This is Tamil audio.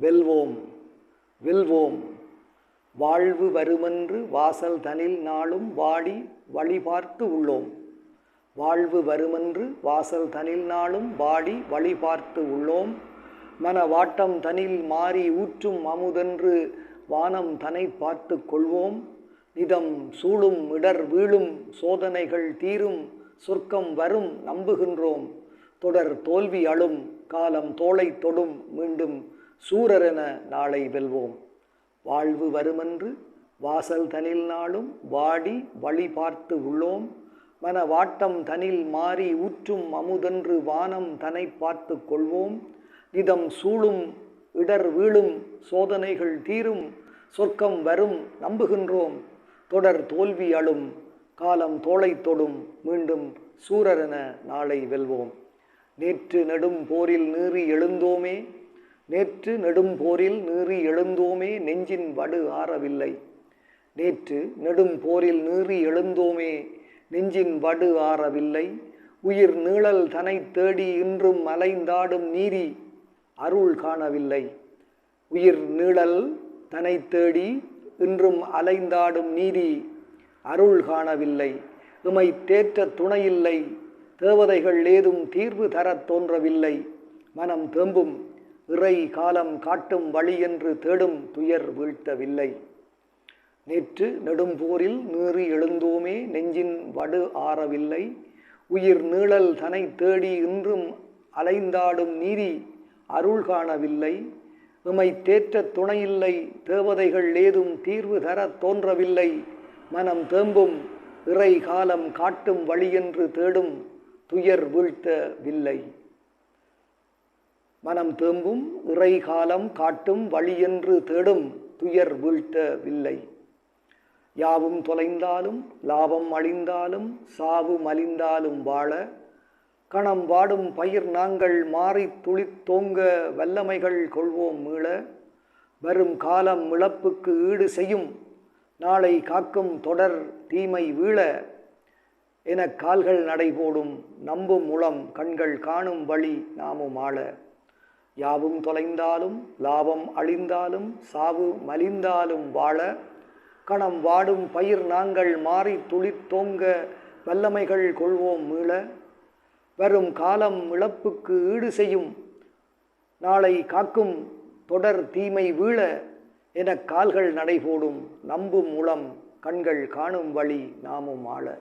வெல்வோம் வெல்வோம். வாழ்வு வருமென்று வாசல் தனில் நாளும் வாடி வழி பார்த்து உள்ளோம். வாழ்வு வருமென்று வாசல் தனில் நாளும் வாடி வழி பார்த்து உள்ளோம். மன வாட்டம் தனில் மாறி ஊற்றும் அமுதென்று வானம் தனை பார்த்து கொள்வோம். நிதம் சூழும் இடர் வீழும் சோதனைகள் தீரும் சொர்க்கம் வரும் நம்புகின்றோம். தொடர் தோல்வி அழும் காலம் தோளை தொடும் மீண்டும் சூரரென நாளை வெல்வோம். வாழ்வு வருமென்று வாசல் தனில் நாளும் வாடி வழி பார்த்து உள்ளோம். மன வாட்டம் தனில் மாறி ஊற்றும் அமுதென்று வானம் தனை பார்த்து கொள்வோம். நிதம் சூழும் இடர் வீழும் சோதனைகள் தீரும் சொர்க்கம் வரும் நம்புகின்றோம். தொடர் தோல்வி அழும் காலம் தோளை தொடும் மீண்டும் சூரரென நாளை வெல்வோம். நேற்று நெடும் போரில் நீறி எழுந்தோமே நேற்று நெடும் போரில் நீறி எழுந்தோமே நெஞ்சின் வடு ஆறவில்லை. நேற்று நெடும் போரில் நீறி எழுந்தோமே நெஞ்சின் வடு ஆறவில்லை. உயிர் நீழல் தனை தேடி இன்றும் அலைந்தாடும் நீதி அருள் காணவில்லை. உயிர் நீழல் தனை தேடி இன்றும் அலைந்தாடும் நீதி அருள் காணவில்லை. இமை தேற்ற துணையில்லை. தேவதைகள் ஏதும் தீர்வு தரத் தோன்றவில்லை. மனம் தேம்பும் இறை காலம் காட்டும் வழி என்று தேடும் துயர் வீழ்த்தவில்லை. நேற்று நெடும்போரில் நீறி எழுந்தோமே நெஞ்சின் வடு ஆறவில்லை. உயிர் நீழல் தனை தேடி இன்றும் அலைந்தாடும் நீதி அருள் காணவில்லை. உமை தேற்ற துணையில்லை தேவதைகள் ஏதும் தீர்வு தரத் தோன்றவில்லை. மனம் தேம்பும் இறை காலம் காட்டும் வழியென்று தேடும் துயர் வீழ்த்தவில்லை. மனம் தேம்பும் இறை காலம் காட்டும் வழியென்று தேடும் துயர் வீழ்த்தவில்லை. யாவும் தொலைந்தாலும் லாபம் அழிந்தாலும் சாவு மலிந்தாலும் வாழ கணம் வாடும் பயிர் நாங்கள் மாறி துளித்தோங்க வல்லமைகள் கொள்வோம் மீள வரும் காலம் இழப்புக்கு ஈடு செய்யும் நாளை காக்கும் தொடர் தீமை வீழ என கால்கள் நடைபோடும் நம்பும் முளம் கண்கள் காணும் வழி நாமும் ஆள. யாவும் தொலைந்தாலும் லாபம் அழிந்தாலும் சாவு மலிந்தாலும் வாழ. கணம் வாடும் பயிர் நாங்கள் மாறி துளித்தோங்க வல்லமைகள் கொள்வோம் மீள. வரும் காலம் இழப்புக்கு ஈடு செய்யும். நாளை காக்கும் தொடர் தீமை வீழ. என கால்கள் நடைபோடும் நம்பும் உளம் கண்கள் காணும் வழி நாமும் ஆள.